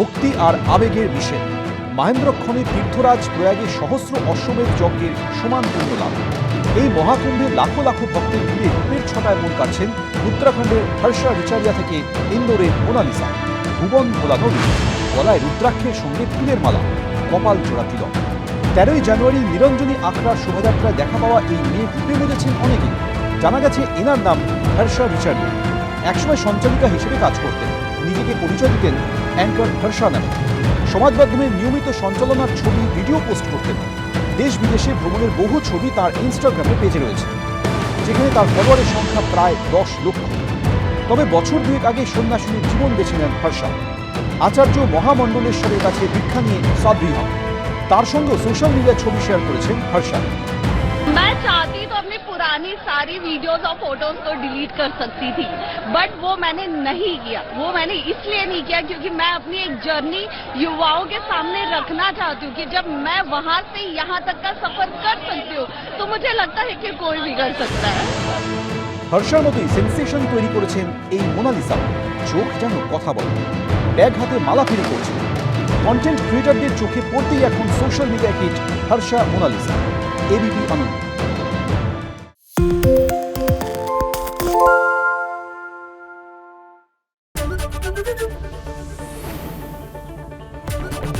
ভক্তি আর আবেগের মিশেল। মহেন্দ্রক্ষণে তীর্থরাজ প্রয়াগে সহস্র অশ্বমেধ যজ্ঞের সমান পুণ্য লাভ। এই মহাকুম্ভে লাখো লাখো ভক্তের ভিড়ে রূপের ছটায় মন কাটছেন উত্তরাখণ্ডের হর্ষা রিচারিয়া থেকে ইন্দোরের মোনালিসা। ভুবন ভোলানো রূপ গলায় রুদ্রাক্ষের সঙ্গে ফুলের মালা, কপাল জোড়া তিলক। তেরোই জানুয়ারি নিরঞ্জনী আখড়ার শোভাযাত্রায় দেখা পাওয়া এই মেয়ে রূপে বুঝেছেন অনেকেই। জানা গেছে এনার নাম হর্ষা রিচার্ডিয়া একসময় সঞ্চালিকা হিসেবে কাজ করতেন। নিজেকে পরিচয় দিতেন অ্যাঙ্কার ধর্ষা সমাজ মাধ্যমে নিয়মিত সঞ্চালনার ছবি, ভিডিও পোস্ট করতেন দেশ বিদেশে ভ্রমণের বহু ছবি তার ইনস্টাগ্রামে পেজে রয়েছে, যেখানে তার ফলোয়ারের সংখ্যা প্রায় দশ লক্ষ। তবে বছর দুয়েক আগে সন্ন্যাসিনীর জীবন বেছে নেন হর্ষা আচার্য মহামণ্ডলেশ্বরের কাছে দীক্ষা নিয়ে সাধ্বী হন। তার সঙ্গে সোশ্যাল মিডিয়ায় ছবি শেয়ার করেছেন হর্ষা पुरानी सारी वीडियोस और फोटोज को डिलीट कर सकती थी बट वो मैंने नहीं किया वो मैंने इसलिए नहीं किया क्योंकि मैं अपनी एक जर्नी युवाओं के सामने रखना चाहती हूँ कि जब मैं वहाँ से यहाँ तक का सफर कर सकती हूँ तो मुझे लगता है कि कोई भी कर सकता है হর্ষার মতোই সেন্সেশন তৈরি করেছেন এই মোনালিসা চোখ যেন কথা বলে ব্যাগ হাতে মালা ফিরে করছে কন্টেন্ট ক্রিয়েটারদের চোখে পড়তেই এখন social media hit Harsha Monalisa ABP Ananda